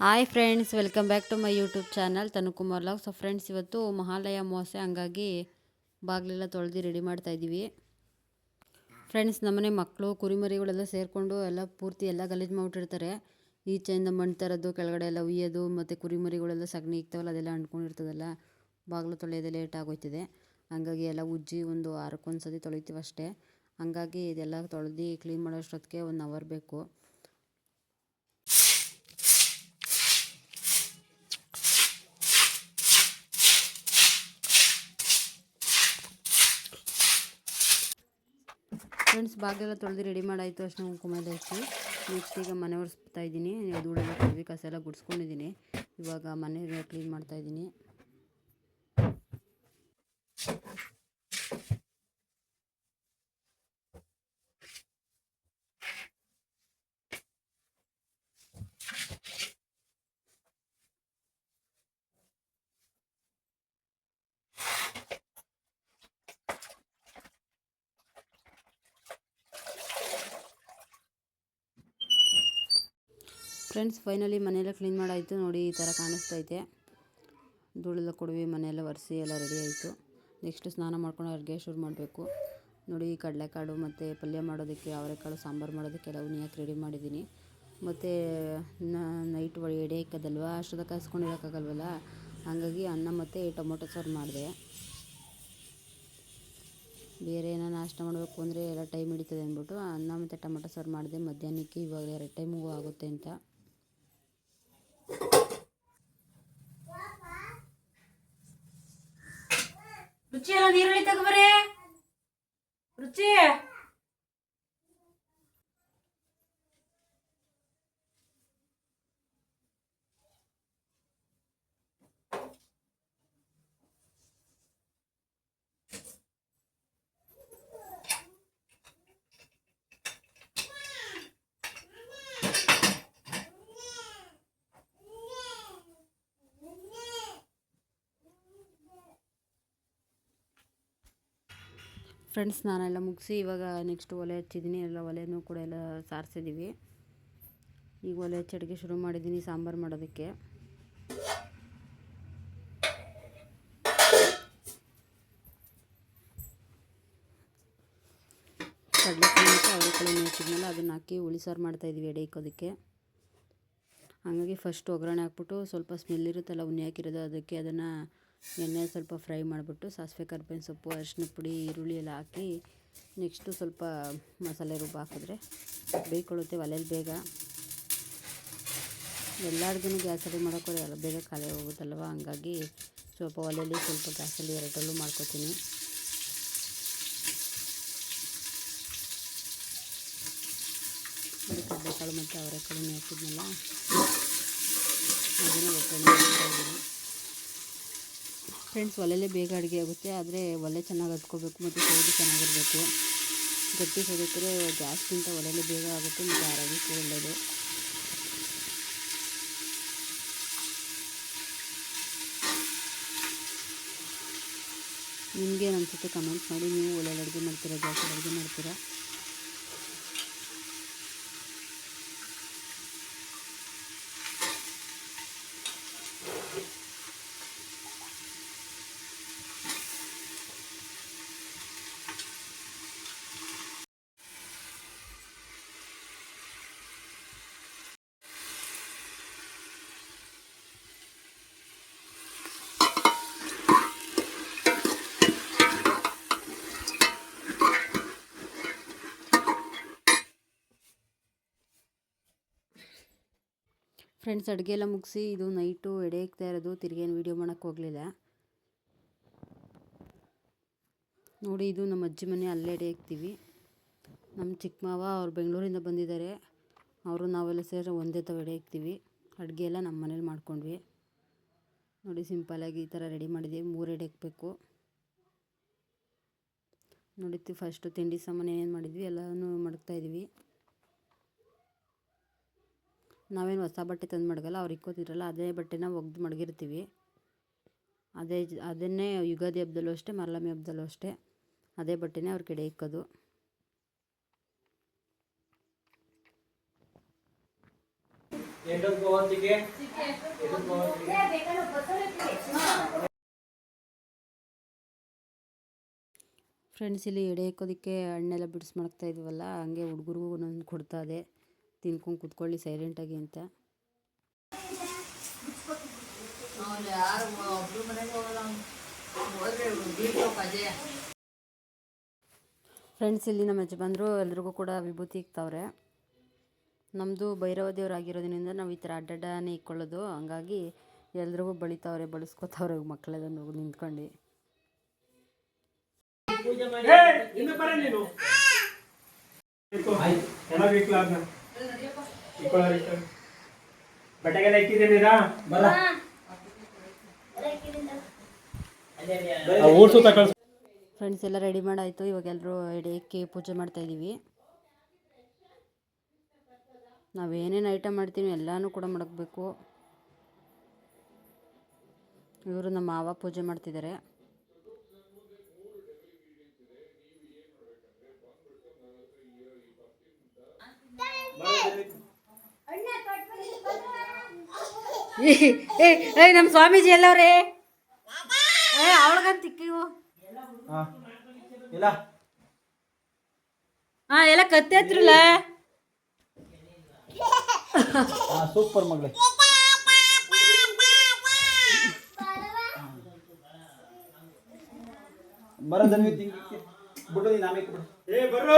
Hi friends welcome back to my YouTube channel Tanukumar log so friends ಇವತ್ತು ಮಹಾಲಯ ಅಮಾವಾಸ್ಯೆ, ಹಂಗಾಗಿ ಬಾಗಿಲೆಲ್ಲ ತೊಳೆದು ರೆಡಿ ಮಾಡ್ತಾ ಇದ್ದೀವಿ. ಫ್ರೆಂಡ್ಸ್ ನಮ್ಮನೆ ಮಕ್ಕಳು, ಕುರಿಮರಿಗಳೆಲ್ಲ ಸೇರಿಕೊಂಡು ಎಲ್ಲ ಪೂರ್ತಿ ಎಲ್ಲ ಗಲೀಜು ಮಾಡಿಬಿಟ್ಟಿರ್ತಾರೆ. ಈಚೆಯಿಂದ ಮಣ್ಣು ತರೋದು ಕೆಳಗಡೆ ಎಲ್ಲ ಉಯ್ಯೋದು, ಮತ್ತು ಕುರಿಮರಿಗಳೆಲ್ಲ ಸಗಣಿ ಇಕ್ತಾವಲ್ಲ, ಅದೆಲ್ಲ ಅಂಟ್ಕೊಂಡಿರ್ತದಲ್ಲ, ಬಾಗಿಲು ತೊಳೆಯೋದೇ ಲೇಟ್ ಆಗೋಯ್ತದೆ. ಹಂಗಾಗಿ ಎಲ್ಲ ಉಜ್ಜಿ ಒಂದು ವಾರಕ್ಕೊಂದು ಸತಿ ತೊಳಿತೀವಿ ಅಷ್ಟೇ ಹಂಗಾಗಿ ಇದೆಲ್ಲ ತೊಳೆದು ಕ್ಲೀನ್ ಮಾಡೋಷ್ಟೊತ್ತಿಗೆ ಒಂದು ಅವರ್ ಬೇಕು. ಫ್ರೆಂಡ್ಸ್ ಬಾಗಿಲೆಲ್ಲ ತೊಳೆದು ರೆಡಿ ಮಾಡಾಯಿತು ಅಷ್ಟು ಕುಂಕುಮೆಲ್ಲ ಹಚ್ಚಿ ನೆಕ್ಸ್ಟ್ ಈಗ ಮನೆ ಒರೆಸ್ತಾ ಇದ್ದೀನಿ. ಧೂಳೆಲ್ಲ ಕಸ ಎಲ್ಲ ಗುಡಿಸ್ಕೊಂಡಿದ್ದೀನಿ. ಇವಾಗ ಮನೆ ಕ್ಲೀನ್ ಮಾಡ್ತಾ ಫ್ರೆಂಡ್ಸ್ ಫೈನಲಿ ಮನೆಯೆಲ್ಲ ಕ್ಲೀನ್ ಮಾಡಾಯಿತು. ನೋಡಿ ಈ ಥರ ಕಾಣಿಸ್ತೈತೆ. ಧೂಳೆಲ್ಲ ಕೊಡುವೆ, ಮನೆಯೆಲ್ಲ ಒರೆಸಿ ಎಲ್ಲ ರೆಡಿ ಆಯಿತು. ನೆಕ್ಸ್ಟ್ ಸ್ನಾನ ಮಾಡ್ಕೊಂಡು ಅಡುಗೆ ಶುರು ಮಾಡಬೇಕು. ನೋಡಿ ಕಡಲೆಕಾಳು ಮತ್ತು ಪಲ್ಯ ಮಾಡೋದಕ್ಕೆ, ಅವರೆಕಾಳು, ಸಾಂಬಾರು ಮಾಡೋದಕ್ಕೆ ಎಲ್ಲವೂ ಉನಿಯಕ್ಕೆ ರೆಡಿ ಮಾಡಿದ್ದೀನಿ. ಮತ್ತು ನೈಟ್ ಒಳಗೆ ಎಡೆ ಇಕ್ಕದಲ್ವ? ಅಷ್ಟೊತ್ತ ಕಾಯಿಸ್ಕೊಂಡಿರೋಕ್ಕಾಗಲ್ವಲ್ಲ ಹಾಗಾಗಿ ಅನ್ನ ಮತ್ತು ಟೊಮೊಟೊ ಸಾರು ಮಾಡಿದೆ. ಬೇರೆ ಏನೋ ನಾಷ್ಟ ಮಾಡಬೇಕು ಅಂದರೆ ಎಲ್ಲ ಟೈಮ್ ಹಿಡಿತದೆ ಅಂದ್ಬಿಟ್ಟು ಅನ್ನ ಮತ್ತು ಟೊಮೊಟೊ ಸಾರು ಮಾಡಿದೆ. ಮಧ್ಯಾಹ್ನಕ್ಕೆ ಇವಾಗ ಎರಡು ಟೈಮಿಗೂ ಆಗುತ್ತೆ ಅಂತ. ರುಚಿ ಎಲ್ಲ ನೀರುಳ್ಳಿ ತಗೋಬರೇ ರುಚಿ. ಫ್ರೆಂಡ್ಸ್ ನಾನೆಲ್ಲ ಮುಗಿಸಿ ಇವಾಗ ನೆಕ್ಸ್ಟ್ ಒಲೆ ಹಚ್ಚಿದ್ದೀನಿ ಎಲ್ಲ ಒಲೆನೂ ಕೂಡ ಎಲ್ಲ ಸಾರಿಸಿದ್ದೀವಿ ಈಗ ಒಲೆ ಹಚ್ಚಿ ಶುರು ಮಾಡಿದ್ದೀನಿ ಸಾಂಬಾರು ಮಾಡೋದಕ್ಕೆ. ಅವರೆಕಾಳು ಹಾಕಿದ್ನಲ್ಲ ಅದನ್ನು ಹಾಕಿ ಹುಳಿ ಸಾರು ಮಾಡ್ತಾಯಿದ್ವಿ ಎಡೆ ಇಕ್ಕೋದಕ್ಕೆ. ಹಾಗಾಗಿ ಫಸ್ಟ್ ಒಗ್ಗರಣೆ ಹಾಕ್ಬಿಟ್ಟು ಸ್ವಲ್ಪ ಸ್ಮೆಲ್ ಇರುತ್ತಲ್ಲ, ಉಣ್ಣೆ ಹಾಕಿರೋದು, ಅದಕ್ಕೆ ಅದನ್ನು ಎಣ್ಣೆ ಸ್ವಲ್ಪ ಫ್ರೈ ಮಾಡಿಬಿಟ್ಟು ಸಾಸಿವೆ, ಕರ್ಬೇವಿನ ಸೊಪ್ಪು, ಅರಿಶಿನ ಪುಡಿ, ಈರುಳ್ಳಿ ಎಲ್ಲ ಹಾಕಿ ನೆಕ್ಸ್ಟು ಸ್ವಲ್ಪ ಮಸಾಲೆ ರುಬ್ಬ ಹಾಕಿದ್ರೆ ಬೇಯ್ಕೊಳ್ಳುತ್ತೆ ಒಲೆಯಲ್ಲಿ ಬೇಗ. ಎಲ್ಲ ಅಡುಗೆನೂ ಗ್ಯಾಸಲ್ಲಿ ಮಾಡೋಕ್ಕೋದ್ರೆ ಎಲ್ಲ ಬೇಗ ಖಾಲಿ ಹೋಗುತ್ತಲ್ವ ಹಂಗಾಗಿ ಸ್ವಲ್ಪ ಒಲೆಯಲ್ಲಿ ಸ್ವಲ್ಪ ಗ್ಯಾಸಲ್ಲಿ ಎರಡರಲ್ಲೂ ಮಾಡ್ಕೊತೀನಿ. ಕಡಲೆಕಾಳು ಮತ್ತು ಅವರೆಕಾಳು ಹಾಕಿದ್ನಲ್ಲ, ಅದನ್ನು ಒಗ್ಗರಣೆ ಫ್ರೆಂಡ್ಸ್ ಒಲೆಯಲ್ಲೇ ಬೇಗ ಅಡುಗೆ ಆಗುತ್ತೆ. ಆದರೆ ಒಲೆ ಚೆನ್ನಾಗಿ ಹತ್ಕೋಬೇಕು ಮತ್ತು ಸೌದು ಚೆನ್ನಾಗಿರಬೇಕು. ಗಟ್ಟಿ ಸೌದಕ್ಕೆ ಗ್ಯಾಸ್ಗಿಂತ ಒಲೆಯಲ್ಲೇ ಬೇಗ ಆಗುತ್ತೆ ಮತ್ತು ಆರೋಗ್ಯಕ್ಕೂ ಒಳ್ಳೆಯದು ನಿಮಗೇನು ಅನಿಸುತ್ತೆ ಕಮೆಂಟ್ ಮಾಡಿ ನೀವು ಒಲೆಯಲ್ಲಿ ಅಡುಗೆ ಮಾಡ್ತೀರಾ ಗ್ಯಾಸಲ್ಲಿ ಅಡುಗೆ ಮಾಡ್ತೀರಾ? ಫ್ರೆಂಡ್ಸ್ ಅಡುಗೆ ಎಲ್ಲ ಮುಗಿಸಿ ಇದು ನೈಟು ಎಡೆ ಇಕ್ತಾ ಇರೋದು ತಿರ್ಗೇನು ವೀಡಿಯೋ ಮಾಡೋಕೆ ಹೋಗಲಿಲ್ಲ. ನೋಡಿ, ಇದು ನಮ್ಮ ಅಜ್ಜಿ ಮನೆ ಅಲ್ಲೇ ಎಡೆ ಇಕ್ತೀವಿ ನಮ್ಮ ಚಿಕ್ಕ ಮಾವ ಅವ್ರು ಬೆಂಗಳೂರಿಂದ ಬಂದಿದ್ದಾರೆ. ಅವರು ನಾವೆಲ್ಲ ಸೇರಿ ಒಂದೇ ತವ ಎಡೆ ಹಾಕ್ತೀವಿ ಅಡುಗೆ ಎಲ್ಲ ನಮ್ಮ ಮನೇಲಿ ಮಾಡ್ಕೊಂಡ್ವಿ. ನೋಡಿ ಸಿಂಪಲಾಗಿ ಈ ಥರ ರೆಡಿ ಮಾಡಿದ್ವಿ ಮೂರು ಎಡೆ ಇಕ್ಬೇಕು ನೋಡಿತ್ತು ಫಸ್ಟು ತಿಂಡಿ ಸಾಮಾನು ಏನೇನು ಮಾಡಿದ್ವಿ, ಎಲ್ಲನೂ ಮಡಗ್ತಾಯಿದ್ವಿ ನಾವೇನು ಹೊಸ ಬಟ್ಟೆ ತಂದು ಮಡಗಲ್ಲ ಅವ್ರು ಇಕ್ಕೋತಿರಲ್ಲ ಅದೇ ಬಟ್ಟೆನ ಒಗ್ದು ಮಡಗಿರ್ತೀವಿ. ಅದೇ ಅದನ್ನೇ ಯುಗಾದಿ ಹಬ್ಬದಲ್ಲೂ ಅಷ್ಟೇ ಮಾರಲಮ್ಮಿ ಹಬ್ಬದಲ್ಲೂ ಅಷ್ಟೇ ಅದೇ ಬಟ್ಟೆನೇ ಅವ್ರ ಕಡೆ ಇಕ್ಕೋದು. ಫ್ರೆಂಡ್ಸ್ ಇಲ್ಲಿ ಎಡೆ ಹಾಕೋದಕ್ಕೆ ಹಣ್ಣೆಲ್ಲ ಬಿಡಿಸ್ ಮಾಡ್ತಾ ಇದ್ವಲ್ಲ ಹಂಗೆ ಹುಡುಗರಿಗೂ ಒಂದೊಂದು ಕೊಡ್ತಾ ಇದೆ. ತಿನ್ಕೊಂಡು ಕುತ್ಕೊಳ್ಳಿ ಸೈಲೆಂಟಾಗಿ ಅಂತ. ಫ್ರೆಂಡ್ಸ್ ಇಲ್ಲಿ ನಮ್ಮ ಯಜಮಾನ್ರು ಎಲ್ರಿಗೂ ಕೂಡ ವಿಭೂತಿ ಇಕ್ತವ್ರೆ. ನಮ್ಮದು ಭೈರವ ದೇವ್ರು ಆಗಿರೋದ್ರಿಂದ ನಾವು ಈ ಥರ ಅಡ್ಡಾಡನೇ ಇಕ್ಕೊಳ್ಳೋದು. ಹಂಗಾಗಿ ಎಲ್ರಿಗೂ ಬಳಿತಾವ್ರೆ ಬಳಸ್ಕೊತಾವ್ರೆ ಮಕ್ಕಳೆಲ್ಲ ನಿಂತ್ಕೊಂಡು. ಇನ್ನು ಬರ ನೀನು ಎಲ್ಲ ಬೇಕಲ್ಲ ಅದನ್ನ ಇಟ್ಕೊಳ್ಳೋದಕ್ಕೆ ಬಟ್ಟೆಗೆಲ್ಲ ಇಟ್ಟಿದ್ದೀರಾ ಬರ ಫ್ರೆಂಡ್ಸ್ ಎಲ್ಲ ರೆಡಿ ಮಾಡಾಯಿತು. ಇವಾಗ ಎಲ್ಲರೂ ಎಡೆಯಕ್ಕೆ ಪೂಜೆ ಮಾಡ್ತಾ ಇದ್ದೀವಿ ನಾವೇನೇನು ಐಟಮ್ ಮಾಡ್ತೀವಿ ಎಲ್ಲನೂ ಕೂಡ ಮಡಗಬೇಕು. ಇವರು ನಮ್ಮ ಮಾವ ಪೂಜೆ ಮಾಡ್ತಿದ್ದಾರೆ. ಏ ನಮ್ಮ ಸ್ವಾಮೀಜಿ ಎಲ್ಲವ್ರೆ ಏ ಅವಳಿಗಂತ ತಿಕ್ಕಿವು ಇಲ್ಲ ಹಾ ಎಲ್ಲ ಕತ್ತೆ ಹತ್ರಲ್ಲ ಸೂಪರ್ ಮಗಳೇ ಬರ ದನ್ವಿ ಬಿಡು ನೀನು ಆಮೇಲೆ ಬಿಡು ಏ ಬರ್ರು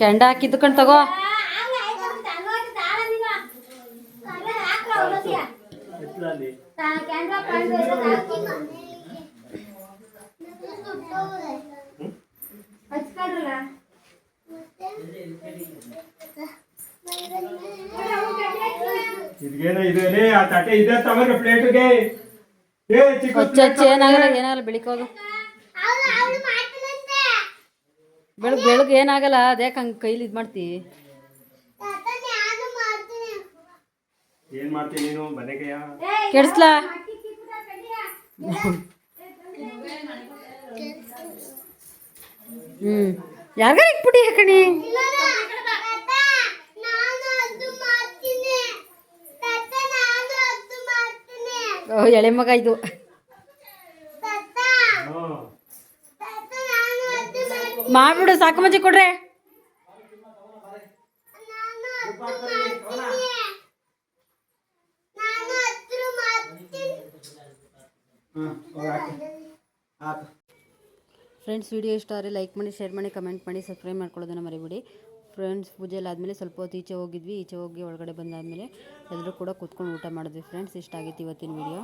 ಕೆಂಡ ಹಾಕಿದ್ದು ಕಣ್ ತಗೋ. ಇದೇನೋ ಇದೆ ಲೇ, ಆ ತಟ್ಟೆ ಇದೆ ತಗೋರಿ ಪ್ಲೇಟ್ಗೆ. ಏ ಚಿಕ್ಕ ಹಚ್ಚ ಹಚ್ಚ ಏನಾಗಲ್ಲ ಏನಾಗಲ್ಲ ಬೆಳಿಕೋದು ಬೆಳಗ್ ಬೆಳಗ್ಗೆ ಏನಾಗಲ್ಲ ಅದ್ಯಾಕೆ ಹಂಗೆ ಕೈಲಿ ಇದು ಮಾಡ್ತಿ? ಕೆಡ್ಸ್ಲಾ ಮಾಡ್ತೀನಿ. ನೀನು ಕೆಡಿಸ್ಲಾ? ಹ್ಞೂ ಯಾರಿಗಾರ ಇಕ್ಬಿಟ್ಟು ಯಾಕಣಿ ಎಳೆ ಮಗ ಇದು. ಮಾಡ್ಬಿಡು ಸಾಕು ಮಜ್ಜಿ ಕೊಡ್ರೆ. ಫ್ರೆಂಡ್ಸ್ ವಿಡಿಯೋ ಇಷ್ಟ ಆದರೆ ಲೈಕ್ ಮಾಡಿ ಶೇರ್ ಮಾಡಿ ಕಮೆಂಟ್ ಮಾಡಿ ಸಬ್ಸ್ಕ್ರೈಬ್ ಮಾಡ್ಕೊಳ್ಳೋದನ್ನು ಮರಿಬೇಡಿ. ಫ್ರೆಂಡ್ಸ್ ಪೂಜೆ ಎಲ್ಲ ಆದಮೇಲೆ ಸ್ವಲ್ಪ ಹೊತ್ತು ಈಚೆ ಹೋಗಿದ್ವಿ ಈಚೆ ಹೋಗಿ ಒಳಗಡೆ ಬಂದಾದಮೇಲೆ ಎಲ್ಲರೂ ಕೂಡ ಕೂತ್ಕೊಂಡು ಊಟ ಮಾಡಿದ್ವಿ. ಫ್ರೆಂಡ್ಸ್ ಇಷ್ಟ ಆಗಿತ್ತು ಇವತ್ತಿನ ವಿಡಿಯೋ.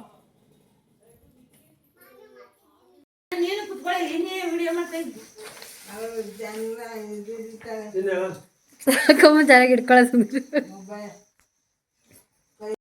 ಚೆನ್ನಾಗಿ ಇಟ್ಕೊಳ್ಳೋದು